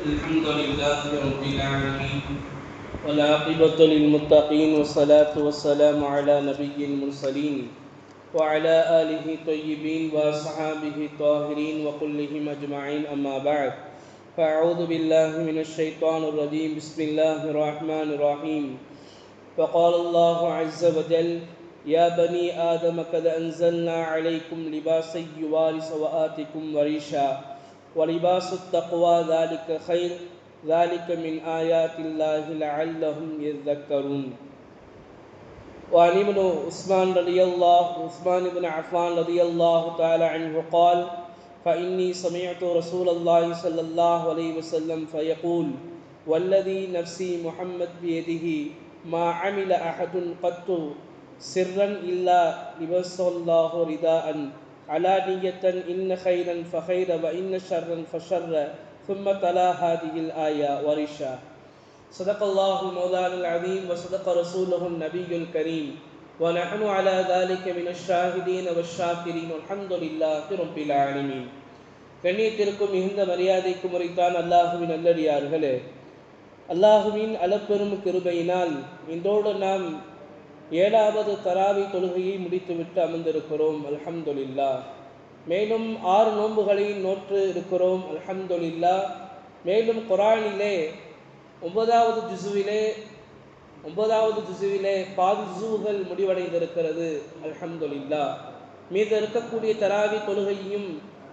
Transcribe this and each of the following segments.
الحمد لله رب العالمين والعاقبة للمتقين والصلاة والسلام على نبي المرسلين وعلى آله طيبين وأصحابه الطاهرين وكلهم أجمعين أما بعد. فأعوذ بالله من الشيطان الرجيم بسم الله الرحمن الرحيم فقال الله عز وجل يا بني آدم قد أنزلنا عليكم لباسا يواري سوآتكم وريشا ولباس التقوى ذلك خير ذلك من آيات الله لعلهم يذكرون. وعن ابن عثمان رضي الله عثمان بن عفان رضي الله تعالى عنه قال فإني سمعت رسول الله صلى الله عليه وسلم فيقول والذي نفسي محمد بيده ما عمل أحد قط سرا إلا لبس الله رداء علانية إن خيرا فخير وإن شرا فشر ثم تلا هذه الآية ورشا صدق الله مولانا العظيم وصدق رسوله النبي الكريم ونحن على ذلك من الشاهدين والشاكرين والحمد لله رب العالمين கண்ணியத்திற்கும் மிகுந்த மரியாதைக்கும் உரைத்தான் அல்லாஹுவின் நல்லடியார்களே அல்லாஹுவின் அளப்பெரும் கிருபையினால் இன்றோடு நாம் ஏழாவது தராவி தொழுகையை முடித்துவிட்டு அமர்ந்திருக்கிறோம். அல்ஹம்துலில்லா மேலும் ஆறு நோன்புகளை நோற்று இருக்கிறோம். அல்ஹம்துலில்லா மேலும் குரானிலே ஒன்பதாவது ஜிசுவிலே ஒன்பதாவது ஜிசுவிலே பாதி ஜிசுவுகள் முடிவடைந்திருக்கிறது. அல்ஹம்துலில்லா மீதம் இருக்கக்கூடிய தராவி தொழுகையும்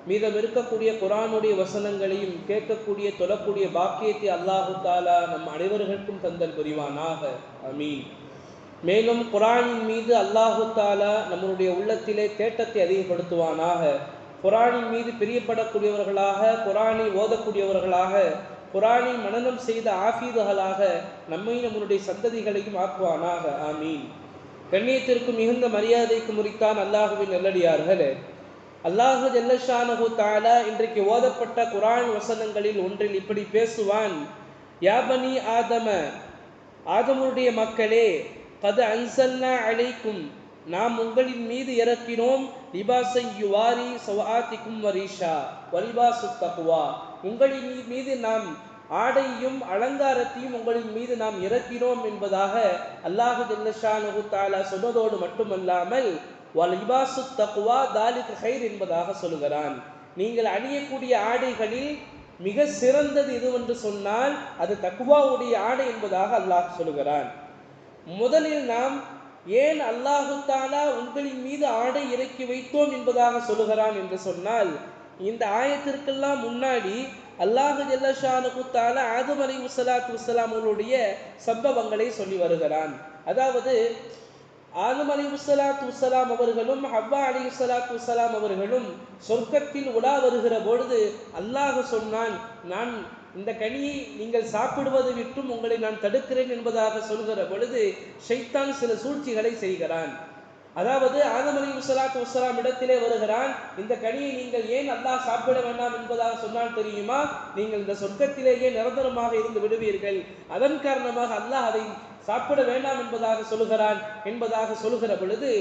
மீதம் இருக்கக்கூடிய குரானுடைய வசனங்களையும் கேட்கக்கூடிய தொழக்கூடிய பாக்கியத்தை அல்லாஹு தாலா நம் அனைவர்களுக்கும் தந்தல் புரிவானாக. அமீன் மேலும் குரானின் மீது அல்லாஹு தாலா நம்மளுடைய உள்ளத்திலே தேட்டத்தை அதிகப்படுத்துவானாக. குரானின் மீது பிரியப்படக்கூடியவர்களாக குரானை ஓதக்கூடியவர்களாக குரானை மனநம் செய்த ஆஃபீதுகளாக நம்மை நம்மளுடைய சந்ததிகளையும் ஆக்குவானாக. ஆமீன். கண்ணியத்திற்கு மிகுந்த மரியாதைக்கு முறித்தான் அல்லாஹுவின் நல்லடியார்களே. அல்லாஹு ஜல்லஷானஹு தாலா இன்றைக்கு ஓதப்பட்ட குரான் வசனங்களில் ஒன்றில் இப்படி பேசுவான். யாபனி ஆதம ஆதமுடைய மக்களே கது அன்சல்னா அழைக்கும் நாம் உங்களின் மீது இறக்கினோம். லிபாசை யுவாரி சவாத்திக்கும் வரிஷா. வலிபாசு தக்குவா உங்களின் மீது நாம் ஆடையும் அலங்காரத்தையும் உங்களின் மீது நாம் இறக்கினோம் என்பதாக அல்லாஹு ஜல்லஷானு தாலா சொன்னதோடு மட்டுமல்லாமல் வலிபாசு தக்குவா தாலிக் ஹைர் என்பதாக சொல்லுகிறான். நீங்கள் அணியக்கூடிய ஆடைகளில் மிக சிறந்தது எதுவென்று சொன்னால் அது தக்குவாவுடைய ஆடை என்பதாக அல்லாஹ் சொல்லுகிறான். முதலில் நாம் ஏன் அல்லாஹு தாலா உங்களின் மீது ஆடை இறக்கி வைத்தோம் என்பதாக சொல்லுகிறான் என்று சொன்னால் இந்த ஆயத்திற்கெல்லாம் முன்னாடி அல்லாஹு ஜல்லஷானு தாலா ஆதம் அலி உசலாத் உசலாமுடைய சம்பவங்களை சொல்லி வருகிறான். அதாவது ஆதம் அலி உசலாத் உசலாம் அவர்களும் ஹவ்வா அலி உசலாத் உசலாம் அவர்களும் சொர்க்கத்தில் உலா வருகிற பொழுது அல்லாஹ் சொன்னான் நான் இந்த கனியை நீங்கள் சாப்பிடுவது விட்டும் உங்களை நான் தடுக்கிறேன் என்பதாக சொல்கிற பொழுது ஷைத்தான் சில சூழ்ச்சிகளை செய்கிறான். அதாவது ஆதம் அலி உசலாத் இடத்திலே வருகிறான். இந்த கனியை நீங்கள் ஏன் அல்லாஹ் சாப்பிட வேண்டாம் என்பதாக சொன்னால் தெரியுமா? நீங்கள் இந்த சொர்க்கத்திலேயே நிரந்தரமாக இருந்து விடுவீர்கள். அதன் காரணமாக அல்லாஹ் அதை சாப்பிட வேண்டாம் என்பதாக சொல்லுகிறான் என்பதாக சொல்லுகிற பொழுது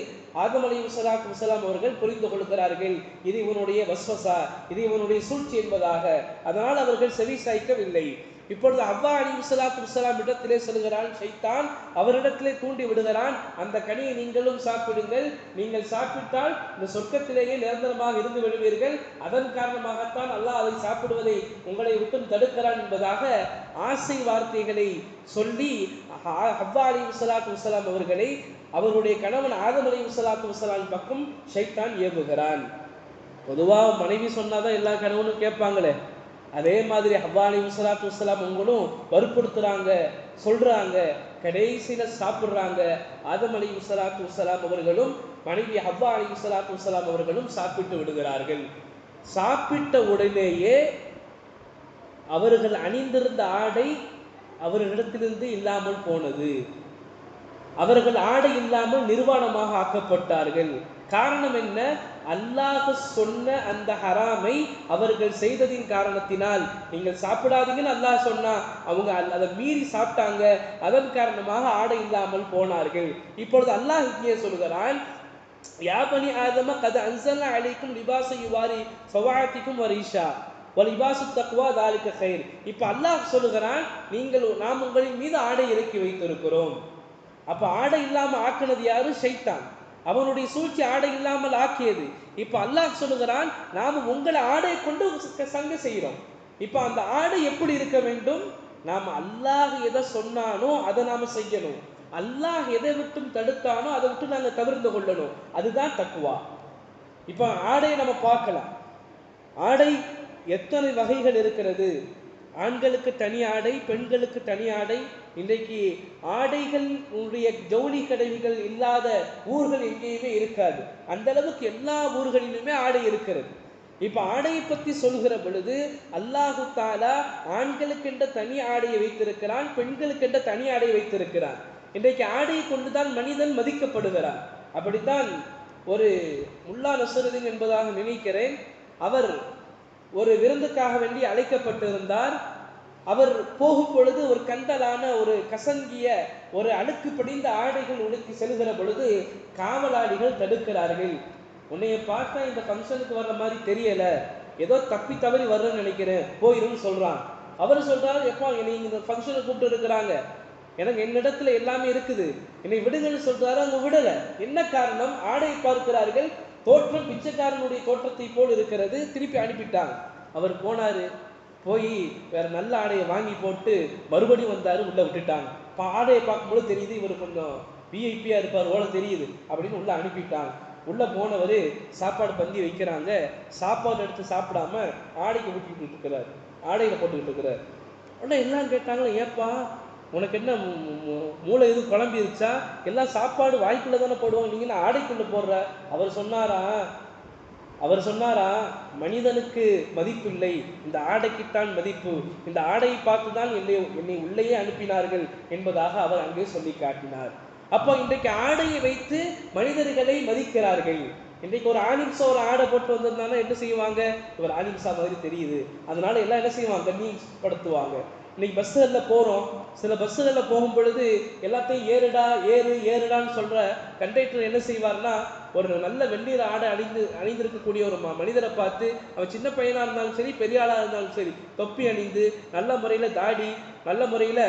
ஆதம் அலி உசலாத் உசலாம் அவர்கள் புரிந்து கொள்கிறார்கள். இது இவனுடைய வஸ்வசா இது இவனுடைய சூழ்ச்சி என்பதாக. அதனால் அவர்கள் செவி சாய்க்கவில்லை. இப்பொழுது அவ்வா அலி உசலாத் உசலாம் இடத்திலே செல்கிறான். ஷைத்தான் அவரிடத்திலே தூண்டி விடுகிறான். அந்த கனியை நீங்களும் சாப்பிடுங்கள். நீங்கள் சாப்பிட்டால் இந்த சொர்க்கத்திலேயே நிரந்தரமாக இருந்து விடுவீர்கள். அதன் காரணமாகத்தான் அல்லாஹ் அதை சாப்பிடுவதை உங்களை விட்டும் தடுக்கிறான் என்பதாக ஆசை வார்த்தைகளை சொல்லி ஹவ்வா அலி உசலாத் உசலாம் அவர்களை அவருடைய கணவன் ஆதம் அலி உசலாத் உசலாம் பக்கம் ஷைத்தான் ஏவுகிறான். பொதுவாக மனைவி சொன்னாதான் எல்லா கணவனும் கேட்பாங்களே. அதே மாதிரி ஹவ்வா அலி உசலாத் உசலாம் உங்களும் வற்புறுத்துறாங்க சொல்றாங்க கடைசியில சாப்பிடுறாங்க. ஆதம் அலி உசலாத் உசலாம் அவர்களும் மனைவி ஹவ்வா அலி உசலாத் உசலாம் அவர்களும் சாப்பிட்டு விடுகிறார்கள். சாப்பிட்ட உடனேயே அவர்கள் அணிந்திருந்த ஆடை அவர்களிடத்திலிருந்து இல்லாமல் போனது. அவர்கள் ஆடை இல்லாமல் நிர்வாணமாக ஆக்கப்பட்டார்கள். காரணம் என்ன? அல்லாஹ் சொன்ன அந்த ஹராமை அவர்கள் செய்ததின் காரணத்தினால் நீங்கள் சாப்பிடாதீங்கன்னு அல்லாஹ் சொன்னா அவங்க அதை மீறி சாப்பிட்டாங்க அதன் காரணமாக ஆடை இல்லாமல் போனார்கள். இப்பொழுது அல்லாஹ் இங்கே சொல்கிறான் யாபனி ஆதம கத அன்சல்னா அழைக்கும் லிபாச யுவாரி சவாத்திக்கும் வரீஷா வலிபாசு தக்குவா தாலிக்க கயிர் இப்போ அல்லாஹ் சொல்லுகிறான் நீங்கள் நாம் உங்களின் மீது ஆடை இறக்கி வைத்திருக்கிறோம். அப்போ ஆடை இல்லாமல் ஆக்குனது யாரு? ஷைத்தான். அவனுடைய சூழ்ச்சி ஆடை இல்லாமல் ஆக்கியது. இப்போ அல்லாஹ் சொல்லுகிறான் நாம் உங்களை ஆடையை கொண்டு சங்க செய்கிறோம். இப்போ அந்த ஆடை எப்படி இருக்க வேண்டும்? நாம் அல்லாஹ் எதை சொன்னானோ அதை நாம் செய்யணும். அல்லாஹ் எதை விட்டும் தடுத்தானோ அதை விட்டு நாங்கள் தவிர்த்து கொள்ளணும். அதுதான் தக்குவா இப்போ ஆடையை நம்ம பார்க்கலாம். ஆடை எத்தனை வகைகள் இருக்கிறது? ஆண்களுக்கு தனி ஆடை பெண்களுக்கு தனி ஆடை. இன்றைக்கு ஆடைகள் உடைய ஜவுளி கடைகள் இல்லாத ஊர்கள் எங்கேயுமே இருக்காது. அந்த அளவுக்கு எல்லா ஊர்களிலுமே ஆடை இருக்கிறது. இப்போ ஆடையை பற்றி சொல்கிற பொழுது அல்லாஹு தாலா ஆண்களுக்கென்ற தனி ஆடையை வைத்திருக்கிறான் பெண்களுக்கென்ற தனி ஆடையை வைத்திருக்கிறான். இன்றைக்கு ஆடையை கொண்டுதான் மனிதன் மதிக்கப்படுகிறான். அப்படித்தான் ஒரு முல்லா நசருதீன் என்பதாக நினைக்கிறேன். அவர் ஒரு விருந்துக்காக வேண்டி அழைக்கப்பட்டிருந்தார். அவர் போகும் பொழுது ஒரு கந்தலான ஒரு கசங்கிய ஒரு அழுக்கு படிந்த ஆடைகள் உடுக்கி செல்கிற பொழுது காவலாளிகள் தடுக்கிறார்கள். உன்னைய பார்த்தா இந்த ஃபங்க்ஷனுக்கு வர்ற மாதிரி தெரியல. ஏதோ தப்பி தவறி வர்றேன்னு நினைக்கிறேன். போயிருன்னு சொல்றான். அவர் சொல்றாரு எப்பா என்னை இந்த ஃபங்க்ஷனை கூப்பிட்டு இருக்கிறாங்க. எனக்கு என்னிடத்துல எல்லாமே இருக்குது. என்னை விடுங்கன்னு சொல்றாரு அவங்க விடல. என்ன காரணம்? ஆடை பார்க்கிறார்கள். தோற்றம் பிச்சைக்காரனுடைய தோற்றத்தை போல் இருக்கிறது. திருப்பி அனுப்பிட்டாங்க அவர் போனார். போய் வேற நல்ல ஆடையை வாங்கி போட்டு மறுபடியும் வந்தார். உள்ள விட்டுட்டாங்க. இப்போ ஆடையை பார்க்கும்போது தெரியுது இவர் கொஞ்சம் விஐபியாக இருப்பார் ஓல தெரியுது அப்படின்னு உள்ள அனுப்பிட்டாங்க. உள்ளே போனவர் சாப்பாடு பந்தி வைக்கிறாங்க. சாப்பாடு எடுத்து சாப்பிடாம ஆடைக்கு ஊட்டிக்கிட்டு இருக்கிறார். ஆடையில் போட்டுக்கிட்டு இருக்கிறார். உடனே எல்லாம் கேட்டாங்களே ஏப்பா உனக்கு என்ன மூ- மூளை எதுவும் குழம்பிருச்சா எல்லாம் சாப்பாடு வாய்க்குள்ள தானே போடுவோம் நீங்க ஆடைக்குள்ளே ஆடைக்குள்ள போடுற? அவர் சொன்னாரா? அவர் சொன்னாரா? மனிதனுக்கு மதிப்பு இல்லை. இந்த ஆடைக்குத்தான் மதிப்பு. இந்த ஆடையை பார்த்து தான் என்னை என்னை உள்ளேயே அனுப்பினார்கள் என்பதாக அவர் அங்கே சொல்லி காட்டினார். அப்போ இன்றைக்கு ஆடையை வைத்து மனிதர்களை மதிக்கிறார்கள். இன்றைக்கு ஒரு ஆலிம்சா ஒரு ஆடை போட்டு வந்திருந்தாங்கன்னா என்ன செய்வாங்க? இவர் ஆலிம்சா மாதிரி தெரியுது. அதனால எல்லாம் என்ன செய்வாங்க? கண்ணியப்படுத்துவாங்க இன்னைக்கு பஸ்ஸுகளில் போகிறோம் சில பஸ்ஸுகளில் போகும் பொழுது எல்லாத்தையும் ஏறுடா ஏறு ஏறுடான்னு சொல்கிற கண்டக்டர் என்ன செய்வார்னா ஒரு நல்ல வெந்நீர் ஆடை அணிந்து அணிந்திருக்கக்கூடிய ஒரு மனிதரை பார்த்து அவன் சின்ன பையனாக இருந்தாலும் சரி பெரிய ஆளாக இருந்தாலும் சரி தொப்பி அணிந்து நல்ல முறையில் தாடி நல்ல முறையில்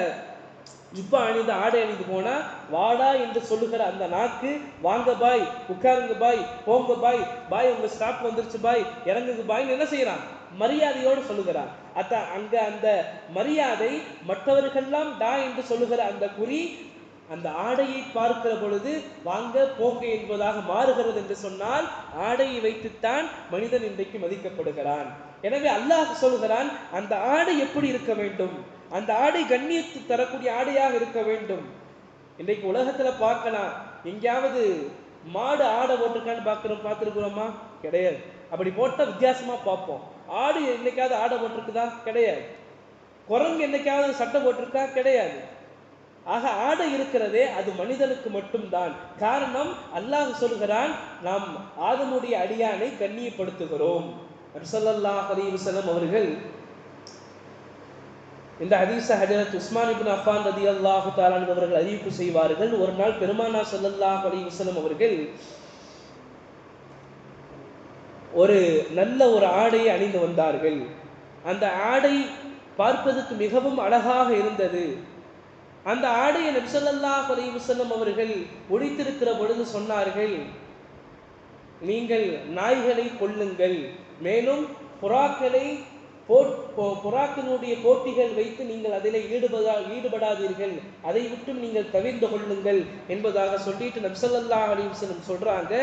ஜிப்பா அணிந்து ஆடை அணிந்து போனால் வாடா என்று சொல்லுகிற அந்த நாக்கு வாங்க பாய் உட்காருங்க பாய் போங்க பாய் பாய் உங்கள் ஸ்டாப் வந்துருச்சு பாய் இறங்குங்க பாய்னு என்ன செய்கிறான் மரியாதையோடு சொல்லுகிறான் அத்த அங்க அந்த மரியாதை மற்றவர்கள்லாம் டா என்று சொல்லுகிற அந்த குறி அந்த ஆடையை பார்க்கிற பொழுது வாங்க போங்க என்பதாக மாறுகிறது என்று சொன்னால் ஆடையை வைத்துத்தான் மனிதன் இன்றைக்கு மதிக்கப்படுகிறான். எனவே அல்லாஹ் சொல்கிறான் அந்த ஆடை எப்படி இருக்க வேண்டும்? அந்த ஆடை கண்ணியத்து தரக்கூடிய ஆடையாக இருக்க வேண்டும்? இன்றைக்கு உலகத்துல பார்க்கலாம். எங்கேயாவது மாடு ஆடை போட்டிருக்கான்னு பார்க்கிறோம் பார்த்துருக்குறோமா? கிடையாது. அப்படி போட்டா வித்தியாசமா பார்ப்போம். ஆடு என்னைக்காவது ஆடை போட்டிருக்குதா? கிடையாது. குரங்கு என்னைக்காவது சட்டை போட்டிருக்கா? கிடையாது. ஆக ஆடை இருக்கிறதே அது மனிதனுக்கு மட்டும்தான். காரணம் அல்லாஹ் சொல்கிறான் நாம் ஆதமுடைய அடியானை கண்ணியப்படுத்துகிறோம். நபிசல்லாஹ் அலைஹி அவர்கள் இந்த ஹதீஸ ஹஜரத் உஸ்மான் இபின் அஃபான் ரதி அல்லாஹு தாலான் அவர்கள் அறிவிப்பு செய்வார்கள். ஒரு நாள் பெருமானா சல்லல்லாஹ் அலி வசலம் அவர்கள் ஒரு நல்ல ஒரு ஆடையை அணிந்து வந்தார்கள். அந்த ஆடை பார்ப்பதற்கு மிகவும் அழகாக இருந்தது. அந்த ஆடையை நபிசல்லாஹ் அலைஹி அவர்கள் ஒழித்திருக்கிற பொழுது சொன்னார்கள் நீங்கள் நாய்களை கொல்லுங்கள் மேலும் புறாக்களை புறாக்களுடைய போட்டிகள் வைத்து நீங்கள் அதில் ஈடுபடா ஈடுபடாதீர்கள். அதை விட்டும் நீங்கள் தவிர்ந்து கொள்ளுங்கள் என்பதாக சொல்லிட்டு நப்சல்லா அலைஹி வஸல்லம் சொல்றாங்க.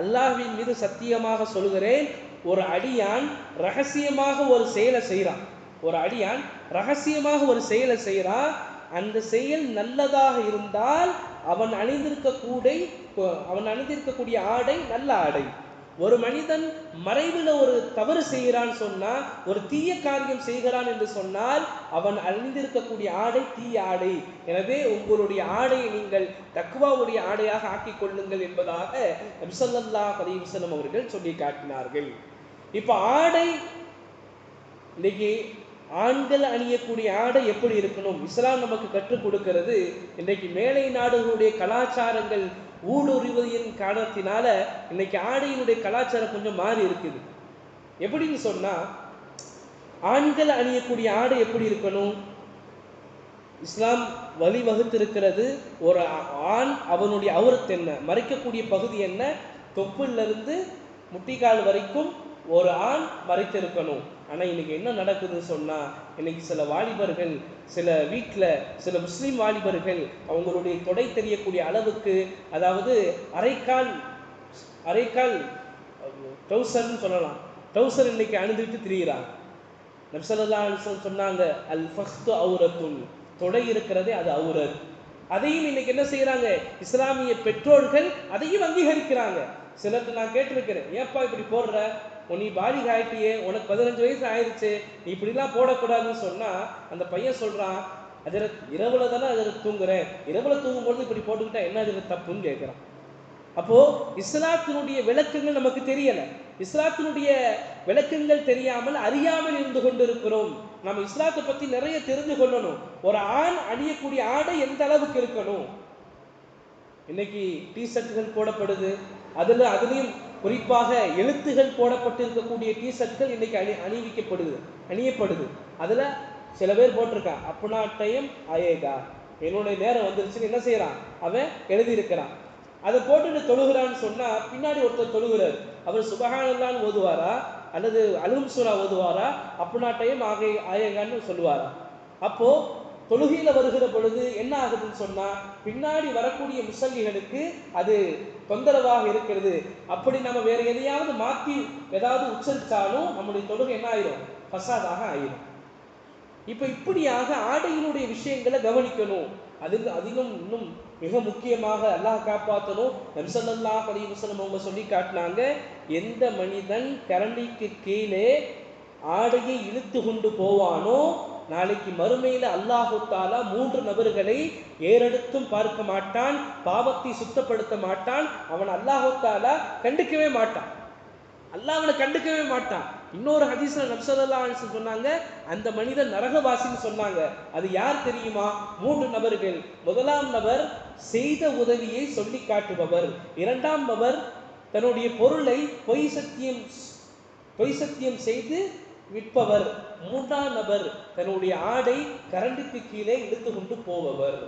அல்லாஹ்வின் மீது சத்தியமாக சொல்கிறேன் ஒரு அடியான் ரகசியமாக ஒரு செயலை செய்கிறான் ஒரு அடியான் ரகசியமாக ஒரு செயலை செய்கிறான் அந்த செயல் நல்லதாக இருந்தால் அவன் அணிந்திருக்க கூடை அவன் அணிந்திருக்கக்கூடிய ஆடை நல்ல ஆடை. ஒரு மனிதன் மறைவில் ஒரு தவறு செய்கிறான் சொன்னால் ஒரு தீய காரியம் செய்கிறான் என்று சொன்னால் அவன் அணிந்திருக்கக்கூடிய ஆடை தீய ஆடை. எனவே உங்களுடைய ஆடையை நீங்கள் தக்குவாவுடைய ஆடையாக ஆக்கிக் கொள்ளுங்கள் என்பதாக நபிசல்லாஹ் அலைஹி அவர்கள் சொல்லி காட்டினார்கள். இப்போ ஆடை இன்னைக்கு ஆண்கள் அணியக்கூடிய ஆடை எப்படி இருக்கணும்? இஸ்லாம் நமக்கு கற்றுக் கொடுக்கிறது இன்றைக்கு மேலை நாடுகளுடைய கலாச்சாரங்கள் ஊடுருவதின் காரணத்தினால இன்னைக்கு ஆடையினுடைய கலாச்சாரம் கொஞ்சம் மாறி இருக்குது. எப்படின்னு சொன்னால் ஆண்கள் அணியக்கூடிய ஆடை எப்படி இருக்கணும்? இஸ்லாம் வழிவகுத்திருக்கிறது ஒரு ஆண் அவனுடைய அவுரத் என்ன? மறைக்கக்கூடிய பகுதி என்ன? தொப்புலேருந்து முட்டிக்கால் வரைக்கும் ஒரு ஆண் மறைத்திருக்கணும். ஆனால் இன்னைக்கு என்ன நடக்குதுன்னு சொன்னால் இன்னைக்கு சில வாலிபர்கள் சில வீட்டில் சில முஸ்லீம் வாலிபர்கள் அவங்களுடைய தொடை தெரியக்கூடிய அளவுக்கு அதாவது அரைக்கால் அரைக்கால் ட்ரௌசர்னு சொல்லலாம். ட்ரௌசர் இன்னைக்கு அணிந்துட்டு திரியிறாங்க. நப்சல்லா சொன்னாங்க அல் ஃபஸ்து அவுரத்துன். தொடை இருக்கிறதே அது அவுரத். அதையும் இன்னைக்கு என்ன செய்யறாங்க? இஸ்லாமிய பெற்றோர்கள் அதையும் அங்கீகரிக்கிறாங்க. சிலருக்கு நான் கேட்டிருக்கிறேன் ஏப்பா இப்படி போடுற? நீ பாலிக ஆயிட்டியே உனக்கு பதினஞ்சு வயசு ஆயிடுச்சு நீ இப்படிலாம் போடக்கூடாதுன்னு சொன்னால் அந்த பையன் சொல்றான் அதில் இரவுல தானே அதில் தூங்குறேன். இரவுல தூங்கும்போது இப்படி போட்டுக்கிட்டா என்ன அதில் தப்புன்னு கேட்குறான் அப்போ இஸ்லாத்தினுடைய விளக்கங்கள் நமக்கு தெரியலை. இஸ்லாத்தினுடைய விளக்கங்கள் தெரியாமல் அறியாமல் இருந்து கொண்டிருக்கிறோம். நம்ம இஸ்லாத்தை பற்றி நிறைய தெரிந்து கொள்ளணும். ஒரு ஆண் அணியக்கூடிய ஆடை எந்த அளவுக்கு இருக்கணும்? இன்னைக்கு டி ஷர்ட்டுகள் போடப்படுது. அதில் அதுலேயும் குறிப்பாக எழுத்துகள் போடப்பட்டு இருக்கக்கூடிய டி ஷர்ட்கள் இன்னைக்கு அணி அணிவிக்கப்படுது அணியப்படுது. அதில் சில பேர் போட்டிருக்கான் டைம் அயேகா என்னுடைய நேரம் வந்துருச்சுன்னு என்ன செய்கிறான் அவன் எழுதியிருக்கிறான். அதை போட்டுட்டு தொழுகிறான்னு சொன்னால் பின்னாடி ஒருத்தர் தொழுகிறார். அவர் சுபகானல்லான்னு ஓதுவாரா? அல்லது அலும் சூரா ஓதுவாரா டைம் ஆகை ஆயகான்னு சொல்லுவாரா? அப்போது தொழுகையில் வருகிற பொழுது என்ன ஆகுதுன்னு சொன்னால் பின்னாடி வரக்கூடிய முசல்லிகளுக்கு அது தொந்தரவாக இருக்கிறது. அப்படி நம்ம வேற எதையாவது மாற்றி ஏதாவது உச்சரித்தாலும் நம்முடைய தொழுகை என்ன ஆயிரும்? ஃபசாதாக ஆயிரும். இப்போ இப்படியாக ஆடையினுடைய விஷயங்களை கவனிக்கணும். அது அதிலும் இன்னும் மிக முக்கியமாக அல்லாஹ் காப்பாற்றணும் நம்சல்லாஹ் அலி வசலம் அவங்க சொல்லி காட்டினாங்க எந்த மனிதன் கரண்டிக்கு கீழே ஆடையை இழுத்து கொண்டு போவானோ நாளைக்கு மறுமையில் அல்லாஹு தாலா மூன்று நபர்களை ஏறெடுத்தும் பார்க்க மாட்டான் பாவத்தை சுத்தப்படுத்த மாட்டான். அவன் அல்லாஹு தாலா கண்டுக்கவே மாட்டான். அல்லாஹ் அவனை கண்டுக்கவே மாட்டான். இன்னொரு ஹதீஸ்ல நப்சல்லா சொன்னாங்க அந்த மனிதன் நரகவாசின்னு சொன்னாங்க. அது யார் தெரியுமா? மூன்று நபர்கள். முதலாம் நபர் செய்த உதவியை சொல்லி காட்டுபவர். இரண்டாம் நபர் தன்னுடைய பொருளை பொய் சத்தியம் பொய் சத்தியம் செய்து விற்பவர் மூன்றாம் நபர் தன்னுடைய ஆடை கரண்டுக்கு கீழே இழுத்து கொண்டு போபவர்.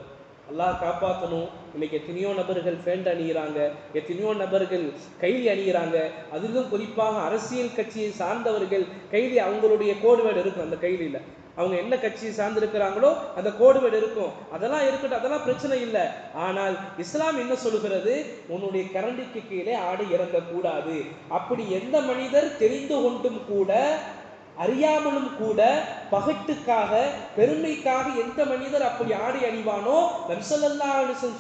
அல்லாஹ் காப்பாற்றணும் இன்னைக்கு எத்தனையோ நபர்கள் ஃபேண்ட் அணிகிறாங்க எத்தனையோ நபர்கள் கைலி அணிகிறாங்க அதிலும் குறிப்பாக அரசியல் கட்சியை சார்ந்தவர்கள் கைலி அவங்களுடைய கோடுவேடு இருக்கும் அந்த கைலியில். அவங்க என்ன கட்சியை சார்ந்திருக்கிறாங்களோ அந்த கோடுவேடு இருக்கும். அதெல்லாம் இருக்கட்டும் அதெல்லாம் பிரச்சனை இல்லை. ஆனால் இஸ்லாம் என்ன சொல்லுகிறது? உன்னுடைய கரண்டிக்கு கீழே ஆடை இறங்கக்கூடாது. அப்படி எந்த மனிதர் தெரிந்து கொண்டும் கூட அறியாமலும் கூட பகட்டுக்காக பெருமைக்காக எந்த மனிதர் அப்படி ஆடை அணிவானோ நம்சல்லா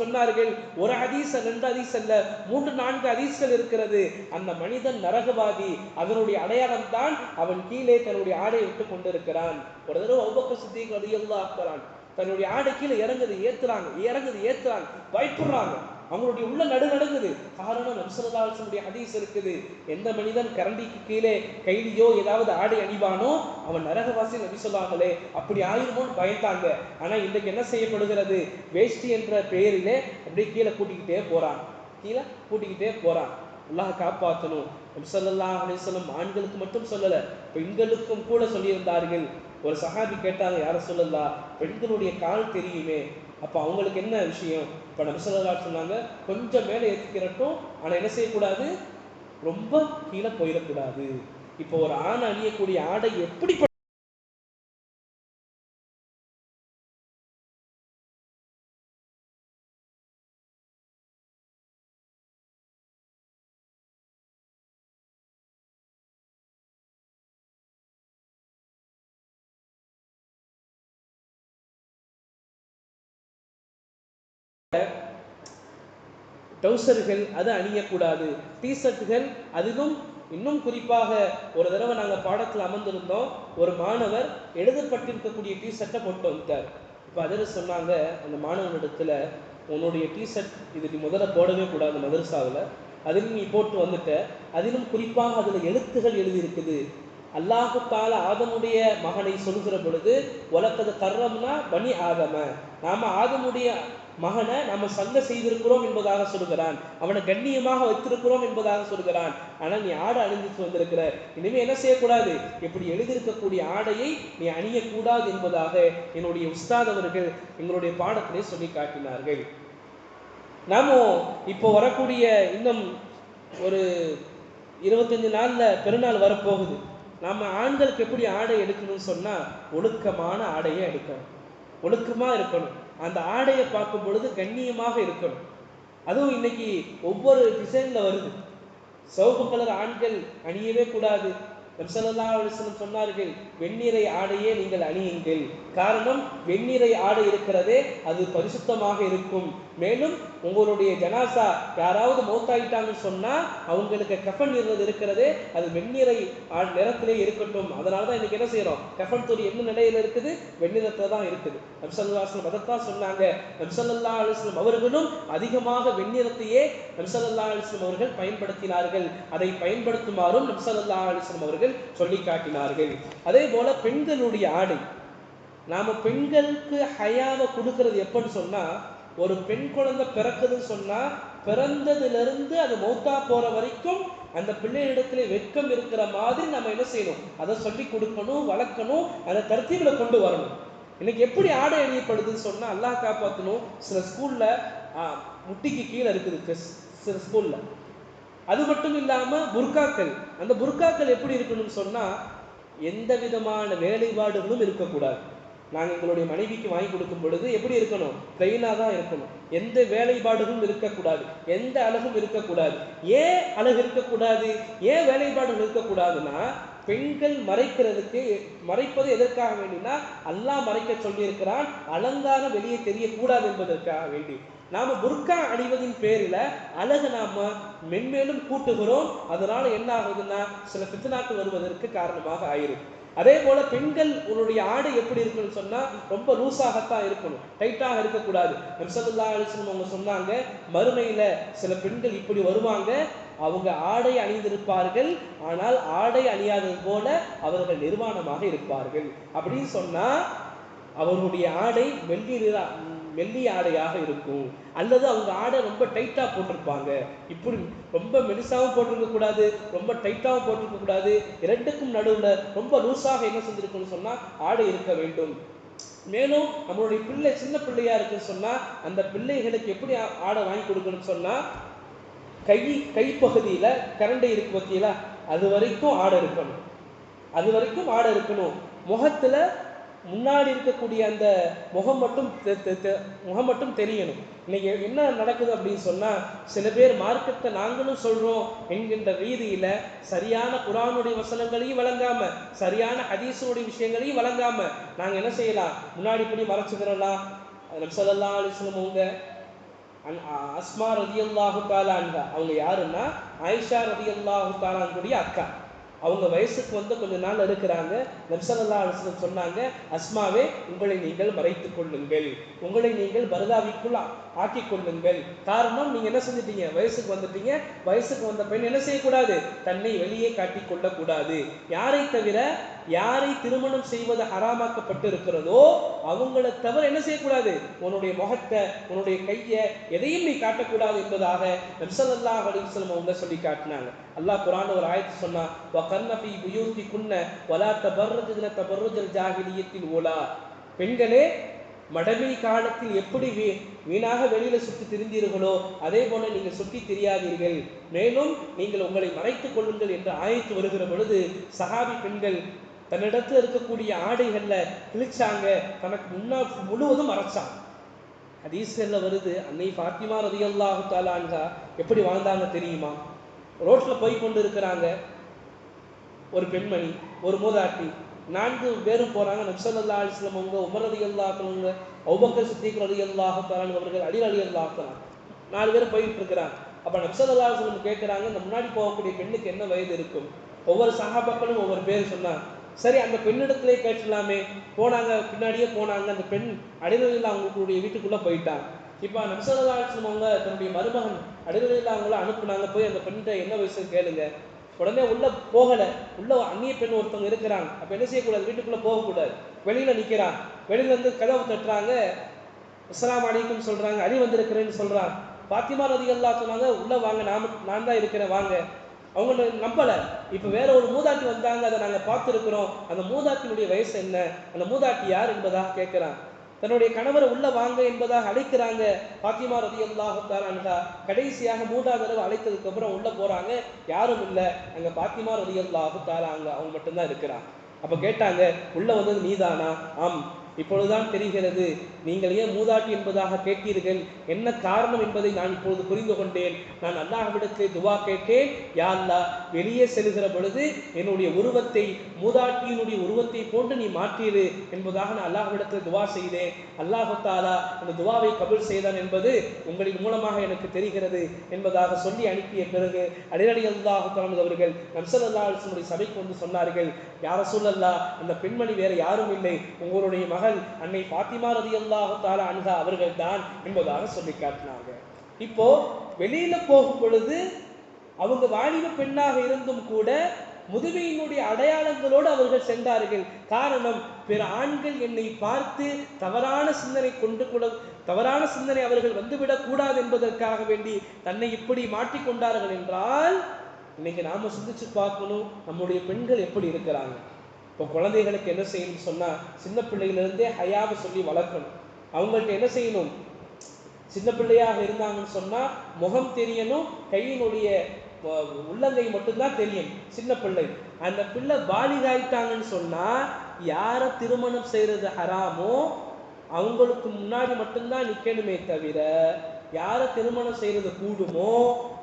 சொன்னார்கள் ஒரு ஹதீஸ் ரெண்டு ஹதீஸ் அல்ல மூன்று நான்கு ஹதீஸ்கள் இருக்கிறது. அந்த மனிதன் நரகவாதி அதனுடைய அடையாளம் தான் அவன் கீழே தன்னுடைய ஆடை விட்டு கொண்டிருக்கிறான். ஒரு தடவை ஒவ்வொரு சித்திக்கு அதிகமாக ஆக்குறான் தன்னுடைய ஆடை கீழே இறங்குது ஏத்துறாங்க இறங்குது ஏத்துறாங்க பயப்படுறாங்க. அவங்களுடைய உள்ள நடு நடுங்குது காரணம் நம்சல்லாசனுடைய ஹதீஸ் இருக்குது. எந்த மனிதன் கரண்டிக்கு கீழே கைலியோ ஏதாவது ஆடை அணிவானோ அவன் நரகவாசி நபி அப்படி ஆயிருமோன்னு பயந்தாங்க. ஆனா இன்றைக்கு என்ன செய்யப்படுகிறது? வேஷ்டி என்ற பெயரிலே அப்படியே கீழே கூட்டிக்கிட்டே போறான். கீழே கூட்டிக்கிட்டே போறான். அல்லாஹ் காப்பாற்றணும் நம்சல்லா அலிசல்லம் ஆண்களுக்கு மட்டும் சொல்லலை பெண்களுக்கும் கூட சொல்லியிருந்தார்கள். ஒரு சஹாபி கேட்டாங்க யார சொல்லலா பெண்களுடைய கால் தெரியுமே? அப்போ அவங்களுக்கு என்ன விஷயம்? இப்போ நபிசல்லா சொன்னாங்க கொஞ்சம் மேலே ஏற்றிக்கிறட்டும் ஆனால் என்ன செய்யக்கூடாது? ரொம்ப கீழே போயிடக்கூடாது. இப்போ ஒரு ஆண் அணியக்கூடிய ஆடை எப்படி டவுசர்கள் அது அணியக்கூடாது. டிஷர்ட்டுகள் அதிலும் இன்னும் குறிப்பாக ஒரு தடவை நாங்கள் பாடத்தில் அமர்ந்திருந்தோம். ஒரு மாணவர் எழுதப்பட்டிருக்கக்கூடிய டிஷர்ட்டை போட்டு வந்துட்டார். இப்போ அதில் சொன்னாங்க அந்த மாணவனிடத்தில் உன்னுடைய டிஷர்ட் இது நீ முதல்ல போடவே கூடாது மதரசாவில். அதிலும் நீ போட்டு வந்துட்ட. அதிலும் குறிப்பாக அதில் எழுத்துகள் எழுதியிருக்குது. அல்லாஹு தால ஆதமுடைய மகனை சொல்கிற பொழுது உலக்கது கர்றம்னா பனி ஆதம. நாம ஆதமுடைய மகனை நம்ம சண்டை செய்திருக்கிறோம் என்பதாக சொல்கிறான். அவனை கண்ணியமாக வைத்திருக்கிறோம் என்பதாக சொல்கிறான். ஆனால் நீ ஆடை அணிந்துட்டு வந்திருக்கிற. இனிமே என்ன செய்யக்கூடாது? இப்படி எழுதியிருக்கக்கூடிய ஆடையை நீ அணியக்கூடாது என்பதாக என்னுடைய உஸ்தாத் அவர்கள் எங்களுடைய பாடத்திலே சொல்லி காட்டினார்கள். நாமும் இப்போ வரக்கூடிய இன்னும் ஒரு இருபத்தஞ்சு நாள்ல பெருநாள் வரப்போகுது. நம்ம ஆண்களுக்கு எப்படி ஆடை எடுக்கணும்னு சொன்னா ஒழுக்கமான ஆடையை எடுக்கணும். ஒழுக்கமா இருக்கணும். அந்த ஆடையை பார்க்கும் பொழுது கண்ணியமாக இருக்கணும். அதுவும் இன்னைக்கு ஒவ்வொரு டிசைனில் வருது. சவுப்பு கலர் ஆண்கள் அணியவே கூடாது. நம்சல்லா அலிஸ்லம் சொன்னார்கள் வெண்ணிறை ஆடையே நீங்கள் அணியுங்கள். காரணம் வெண்ணிறை ஆடை இருக்கிறதே அது பரிசுத்தமாக இருக்கும். மேலும் உங்களுடைய ஜனாசா யாராவது மௌத்தாயிட்டாங்கன்னு சொன்னா அவங்களுக்கு கஃபன் இருந்தது இருக்கிறதே அது வெண்ணிறை நிறத்திலே இருக்கட்டும். அதனால தான் இன்னைக்கு என்ன செய்யறோம் கஃபன் துணி என்ன நிலையில இருக்குது? வெண்ணிறத்துல தான் இருக்குது. நம்சல்லாஸ்லம் அதைத்தான் சொன்னாங்க. நம்சல்லா அலுவலம் அவர்களும் அதிகமாக வெண்ணிறத்தையே நம்சல்லா அலுவலம் அவர்கள் பயன்படுத்தினார்கள். அதை பயன்படுத்துமாறும் நம்சல்லா அலுவலம் அவர்கள் சொல்லி காட்டினார்கள். அதே போல பெண்களுடைய ஆடை. நாம பெண்களுக்கு ஹயாவை கொடுக்கறது எப்படின்னு சொன்னா ஒரு பெண் குழந்தை பிறக்குதுன்னு சொன்னா பிறந்ததுல இருந்து அது மௌத்தா போற வரைக்கும் அந்த பிள்ளையிடத்துல வெட்கம் இருக்கிற மாதிரி நம்ம என்ன செய்யணும்? அதை சொல்லி கொடுக்கணும் வளர்க்கணும் அதை தர்த்தீவில் கொண்டு வரணும். இன்னைக்கு எப்படி ஆடை அணியப்படுதுன்னு சொன்னா அல்லாஹ் காப்பாற்றணும் சில ஸ்கூல்ல முட்டிக்கு கீழே இருக்குது சில ஸ்கூல்ல அது மட்டும் இல்லாமல் புர்காக்கள். அந்த புர்காக்கள் எப்படி இருக்கணும்னு சொன்னால் எந்த விதமான வேலைப்பாடுகளும் இருக்கக்கூடாது. நாங்கள் எங்களுடைய மனைவிக்கு வாங்கி கொடுக்கும் பொழுது எப்படி இருக்கணும்? பிளெயினாக தான் இருக்கணும். எந்த வேலைப்பாடுகளும் இருக்கக்கூடாது. எந்த அழகும் இருக்கக்கூடாது. ஏன் அழகு இருக்கக்கூடாது? ஏன் வேலைப்பாடுகள் இருக்கக்கூடாதுன்னா பெண்கள் மறைக்கிறதுக்கு மறைப்பது எதற்காக வேண்டினா அல்லாஹ் மறைக்க சொல்லியிருக்கிறான் அலங்காரம் வெளியே தெரியக்கூடாது என்பதற்காக வேண்டி. நாம புர்கா அணிவதின் பேரில் அழகு நாம மென்மேலும் கூட்டுகிறோம். அதனால என்ன ஆகுதுன்னா சில பித்தனாக்கள் வருவதற்கு காரணமாக ஆயிரும். அதே போல பெண்கள் உன்னுடைய ஆடை எப்படி இருக்குன்னு சொன்னா ரொம்ப லூஸாகத்தான் இருக்கணும். டைட்டாக இருக்கக்கூடாது. நம்சல்லா அலிஸ்லம் அவங்க சொன்னாங்க மறுமையில சில பெண்கள் இப்படி வருவாங்க அவங்க ஆடை அணிந்திருப்பார்கள் ஆனால் ஆடை அணியாதது போல அவர்கள் நிர்வாணமாக இருப்பார்கள். அப்படின்னு சொன்னா அவர்களுடைய ஆடை வெள்ளி மெல்லிய ஆடையாக இருக்கும். அல்லது அவங்க ஆடை ரொம்ப டைட்டாக போட்டிருப்பாங்க. இப்படி ரொம்ப மெலிசாகவும் போட்டிருக்கக்கூடாது ரொம்ப டைட்டாகவும் போட்டிருக்கக்கூடாது இரண்டுக்கும் நடுவில் ரொம்ப லூஸாக என்ன செஞ்சிருக்குன்னு சொன்னால் ஆடை இருக்க வேண்டும். மேலும் நம்மளுடைய பிள்ளை சின்ன பிள்ளையா இருக்குன்னு சொன்னால் அந்த பிள்ளைகளுக்கு எப்படி ஆடை வாங்கி கொடுக்கணும்னு சொன்னால் கை கைப்பகுதியில் கரண்டை இருக்கு பத்தியில அது வரைக்கும் ஆடை இருக்கணும். அது வரைக்கும் ஆடை இருக்கணும். முகத்தில் முன்னாடி இருக்கக்கூடிய அந்த முகம் மட்டும் முகம் மட்டும் தெரியணும். இன்னைக்கு என்ன நடக்குது அப்படின்னு சொன்னால் சில பேர் மார்க்கத்தை நாங்களும் சொல்கிறோம் என்கின்ற ரீதியில் சரியான குரானுடைய வசனங்களையும் வழங்காமல் சரியான ஹதீஸுடைய விஷயங்களையும் வழங்காமல் நாங்கள் என்ன செய்யலாம்? முன்னாடி இப்படி மறைச்சுக்கிறோம்லாம் நம்சல்லா அலிஸ்லம் அவங்க அன்- அஸ்மா ரதியல்லாஹு தாலா அவங்க யாருன்னா ஆயிஷா ரதியல்லாஹு தாலான்குடைய அக்கா. அவங்க வயசுக்கு வந்து கொஞ்ச நாள் இருக்கிறாங்க. நம்சல்லா அலிஸ்லம் சொன்னாங்க அஸ்மாவே உங்களை நீங்கள் மறைத்து கொள்ளுங்கள். உங்களை நீங்கள் பரதாவிக்குள் ஆக்கி கொள்ளுங்கள். காரணம் நீங்க என்ன செஞ்சிட்டீங்க? வயசுக்கு வந்துட்டீங்க. வயசுக்கு வந்த பெண் என்ன செய்யக்கூடாது? தன்னை வெளியே காட்டிக் கொள்ளக்கூடாது. யாரை தவிர யாரை திருமணம் செய்வது ஹராமாக்கப்பட்டு இருக்கிறதோ அவங்கள தவிர என்ன செய்யக்கூடாது? உன்னுடைய முகத்தை உன்னுடைய கையை எதையும் நீ காட்டக்கூடாது என்பதாக நம்சல்லா அலிஸ்லம் அவங்க சொல்லி காட்டினாங்க. அல்லாஹ் குரான் ஒரு ஆயத்து சொன்னா வகர்ன ஃபீ குன்ன வலா தபர்ரஜுன தபர்ருஜல் ஜாஹிலியத்தில் ஓலா. பெண்களே மடமை காலத்தில் எப்படி வீ வீணாக வெளியில சுற்றி திரிந்தீர்களோ அதே போல நீங்கள் சுற்றி தெரியாதீர்கள். மேலும் நீங்கள் உங்களை மறைத்துக் கொள்ளுங்கள் என்று ஆயத்து வருகிற பொழுது சஹாபி பெண்கள் தன்னிடத்தில் இருக்கக்கூடிய ஆடைகளில் கிழிச்சாங்க. தனக்கு முன்னா முழுவதும் மறைச்சாங்க ஹதீஸ்கள்ல வருது அன்னை ஃபாத்திமா ரதியல்லாஹு தாலான்கா எப்படி வாழ்ந்தாங்க தெரியுமா? ரோட்ல போய் கொண்டு இருக்கிறாங்க ஒரு பெண்மணி ஒரு மூதாட்டி. நான்கு பேரும் போறாங்க. நப்சல்லா அலிஸ்லம் அவங்க உமர் ரதி அல்லாஹங்க அவுபக்கர் சித்திக் ரதி அல்லாஹு அவர்கள் அலி அலி நாலு பேரும் போயிட்டு இருக்கிறாங்க. அப்ப நப்சல்லா அலிஸ்லம் கேட்குறாங்க இந்த முன்னாடி போகக்கூடிய பெண்ணுக்கு என்ன வயது இருக்கும்? ஒவ்வொரு சகாபாக்களும் ஒவ்வொரு பேர் சொன்னாங்க. சரி அந்த பெண்ணிடத்திலே கேட்டுடலாமே போனாங்க பின்னாடியே போனாங்க. அந்த பெண் அடிநிலையில் அவங்களுடைய வீட்டுக்குள்ளே போயிட்டாங்க. இப்போ நம்சரதாட்சம் அவங்க தன்னுடைய மருமகன் அடிநிலையில் அவங்கள அனுப்புனாங்க. போய் அந்த பெண்கிட்ட என்ன வயசு கேளுங்க. உடனே உள்ளே போகலை. உள்ளே அந்நிய பெண் ஒருத்தவங்க இருக்கிறாங்க. அப்போ என்ன செய்யக்கூடாது? வீட்டுக்குள்ளே போகக்கூடாது. வெளியில் நிற்கிறான் வெளியில் வந்து கதவு தட்டுறாங்க. இஸ்லாம் அலைக்கும் சொல்கிறாங்க அலி வந்திருக்கிறேன்னு சொல்கிறான் பாத்திமா ரதி அல்லா சொன்னாங்க உள்ளே வாங்க நாம நான் தான் இருக்கிறேன் வாங்க. அவங்கள நம்பலை. இப்போ வேற ஒரு மூதாட்டி வந்தாங்க அதை நாங்கள் பார்த்துருக்குறோம். அந்த மூதாட்டியுடைய வயசு என்ன? அந்த மூதாட்டி யார் என்பதாக கேட்குறான். தன்னுடைய கணவரை உள்ள வாங்க என்பதாக அழைக்கிறாங்க. பாத்திமா ரதி அல்லாஹாலா கடைசியாக மூன்றாவது தடவை அழைத்ததுக்கு அப்புறம் உள்ள போறாங்க. யாரும் இல்லை. அங்க பாத்திமா ரதி அல்லாஹாலா அங்க அவங்க மட்டும்தான் இருக்கிறான். அப்ப கேட்டாங்க உள்ள வந்தது நீதானா? ஆம். இப்பொழுதுதான் தெரிகிறது. நீங்கள் ஏன் மூதாட்டி என்பதாக கேட்டீர்கள்? என்ன காரணம் என்பதை நான் இப்பொழுது புரிந்து கொண்டேன். நான் அல்லாஹ்விடத்தில் துவா கேட்டேன். யாழ்லா அல்லாஹ் வெளியே செல்கிற பொழுது என்னுடைய உருவத்தை மூதாட்டியினுடைய உருவத்தை போன்று நீ மாற்றீரு என்பதாக நான் அல்லாஹ்விடத்தில் துவா செய்தேன். அல்லாஹு தாலா அந்த துவாவை கபுல் செய்தான் என்பது உங்களின் மூலமாக எனக்கு தெரிகிறது என்பதாக சொல்லி அனுப்பிய பிறகு அடிரடி அல்லாஹு அவர்கள் நம்சல் அல்லா சபைக்கு வந்து சொன்னார்கள் யார சொல்லல்லா அந்த பெண்மணி வேற யாரும் இல்லை. உங்களுடைய மகள் அன்னை பாத்திமா ரதி அல்லாஹு தாலா அன்ஹா அவர்கள் தான் என்பதாக சொல்லி காட்டினாங்க. இப்போ வெளியில போகும் பொழுது அவங்க வாலிப பெண்ணாக இருந்தும் கூட முதுமையினுடைய அடையாளங்களோடு அவர்கள் சென்றார்கள். காரணம் பிற ஆண்கள் என்னை பார்த்து தவறான சிந்தனை கொண்டு கூட தவறான சிந்தனை அவர்கள் வந்துவிடக் கூடாது என்பதற்காக வேண்டி தன்னை இப்படி மாட்டிக்கொண்டார்கள் என்றால் இன்னைக்கு நாம சிந்திச்சு பார்க்கணும் நம்முடைய பெண்கள் எப்படி இருக்கிறாங்க? இப்போ குழந்தைகளுக்கு என்ன செய்யணும்னு சொன்னால் சின்ன பிள்ளைகளிருந்தே ஹயாவை சொல்லி வளர்க்கணும். அவங்கள்ட்ட என்ன செய்யணும்? சின்ன பிள்ளையாக இருந்தாங்கன்னு சொன்னால் முகம் தெரியணும் கையினுடைய உள்ளங்கை மட்டும்தான் தெரியும் சின்ன பிள்ளை. அந்த பிள்ளை பாலிகாயிட்டாங்கன்னு சொன்னால் யாரை திருமணம் செய்கிறது ஹராமோ அவங்களுக்கு முன்னாடி மட்டும்தான் நிற்கணுமே தவிர யாரை திருமணம் செய்கிறது கூடுமோ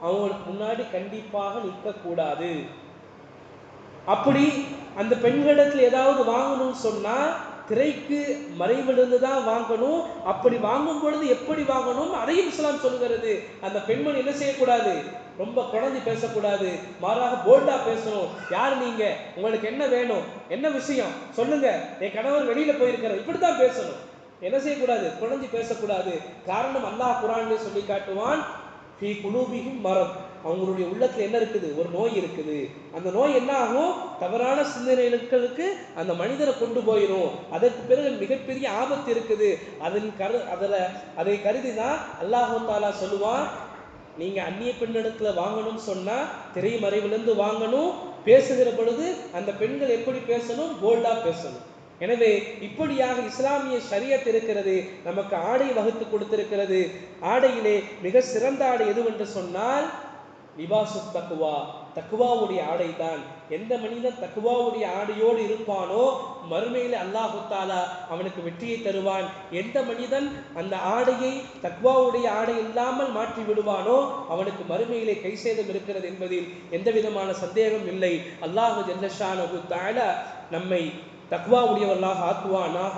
அவங்களுக்கு முன்னாடி கண்டிப்பாக நிற்கக்கூடாது அப்படி அந்த பெண்களிடத்தில் ஏதாவது வாங்கணும்னு சொன்னால் திரைக்கு மறைவிலிருந்து தான் வாங்கணும். அப்படி வாங்கும் பொழுது எப்படி வாங்கணும் அதையும் இஸ்லாம் சொல்கிறது அந்த பெண்மணி என்ன செய்யக்கூடாது? ரொம்ப குழந்தை பேசக்கூடாது. மாறாக போல்டா பேசணும். யார் நீங்க? உங்களுக்கு என்ன வேணும்? என்ன விஷயம்? சொல்லுங்க. என் கணவர் வெளியில இப்படி இப்படித்தான் பேசணும். என்ன செய்யக்கூடாது? குழந்தை பேசக்கூடாது. காரணம் அல்லாஹ் குரான்லேயே சொல்லி காட்டுவான் ஃபீ மரம் அவங்களுடைய உள்ளத்துல என்ன இருக்குது? ஒரு நோய் இருக்குது. அந்த நோய் என்ன ஆகும்? தவறான சிந்தனைகளுக்கு அந்த மனிதரை கொண்டு போயிடும் அதற்கு பிறகு மிகப்பெரிய ஆபத்து இருக்குது. அதன் கரு அதில் அதை கருதிதான் அல்லாஹு தாலா சொல்லுவான் நீங்க அந்நிய பெண்ணிடத்துல வாங்கணும்னு சொன்னா திரைமறைவிலிருந்து வாங்கணும். பேசுகிற பொழுது அந்த பெண்கள் எப்படி பேசணும்? போல்டா பேசணும். எனவே இப்படியாக இஸ்லாமிய ஷரியத் இருக்கிறது நமக்கு ஆடை வகுத்து கொடுத்திருக்கிறது. ஆடையிலே மிக சிறந்த ஆடை எதுவென்று சொன்னால் லிபாசு தக்குவா. தக்குவாவுடைய ஆடை தான் எந்த மனிதன் தக்குவாவுடைய ஆடையோடு இருப்பானோ மறுமையில் அல்லாஹு தாலா அவனுக்கு வெற்றியை தருவான். எந்த மனிதன் அந்த ஆடையை தக்குவாவுடைய ஆடை இல்லாமல் மாற்றி விடுவானோ அவனுக்கு மறுமையிலே கை சேதம் இருக்கிறது என்பதில் எந்த விதமான சந்தேகம் இல்லை. அல்லாஹு ஜல்லஷானு தாலா நம்மை தக்வா ஆக்குவானாக.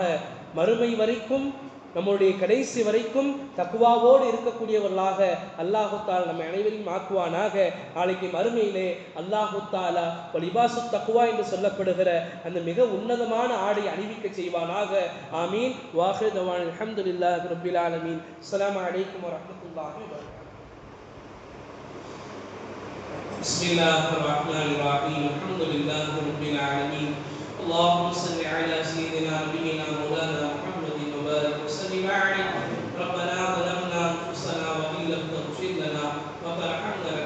மறுமை வரைக்கும் நம்முடைய கடைசி வரைக்கும் தக்குவாவோடு இருக்கக்கூடியவர்களாக அல்லாஹு தாலா நம்மை அனைவரையும் ஆக்குவானாக நாளைக்கு மறுமையிலே அல்லாஹு தாலா லிபாசு தக்குவா என்று சொல்லப்படுகிற அந்த மிக உன்னதமான ஆடை அணிவிக்க செய்வானாக ஆமீன் வாஹிர் தவான் அல்ஹம்துலில்லாஹி ரப்பில் ஆலமீன் அஸ்ஸலாமு அலைக்கும் வரஹ்மத்துல்லாஹி வபரகாத்துஹு بسم الله الرحمن الرحيم الحمد لله رب العالمين اللهم صل على سيدنا نبينا مولانا محمد وبارك ربنا ظلمنا أنفسنا وإن لم تغفر لنا وترحمنا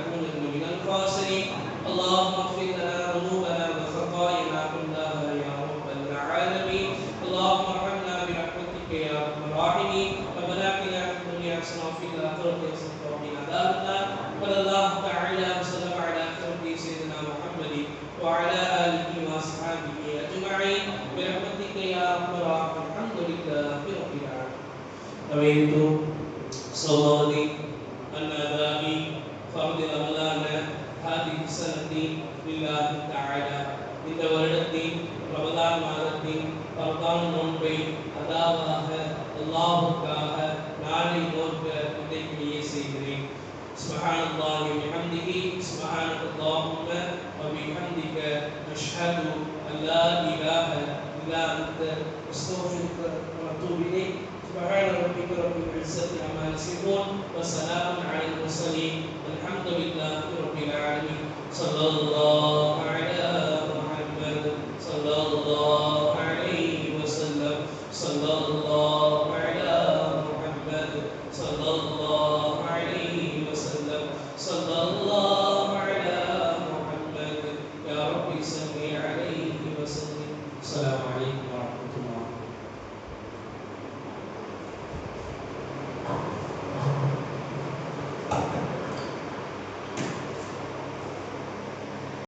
لا إله إلا أنت نستغفرك ونتوب إليك. سبحان ربك رب العزة عما يصفون وسلام على المرسلين. والحمد لله رب العالمين. صلى الله على محمد صلى الله